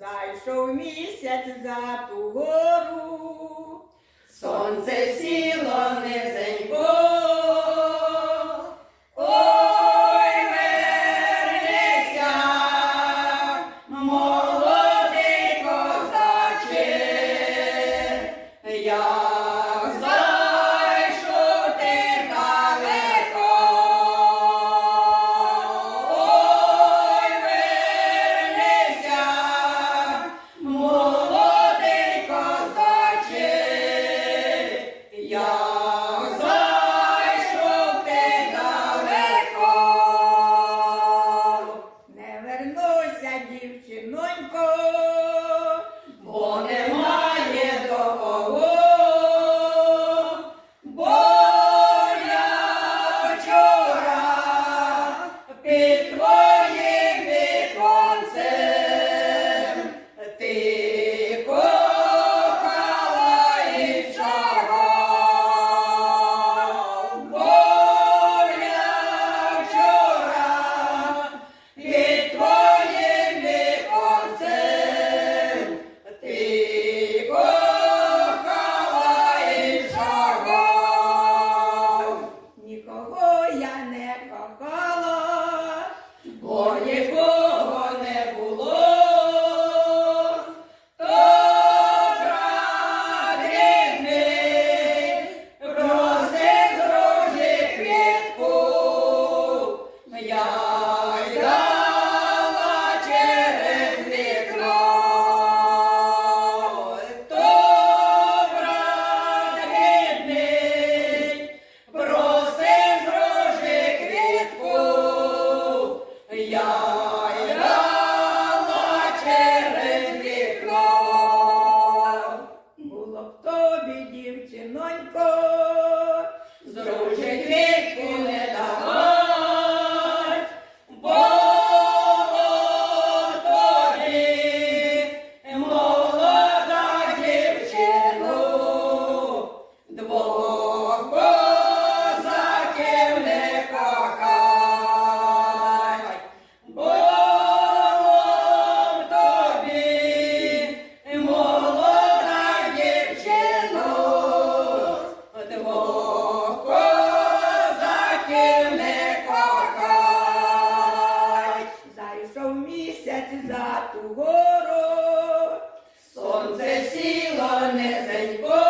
Зайшов місяць за ту гору. Веселися дівчинонько, бо немає до кого, бо я вчора під твоє. сіло низенько.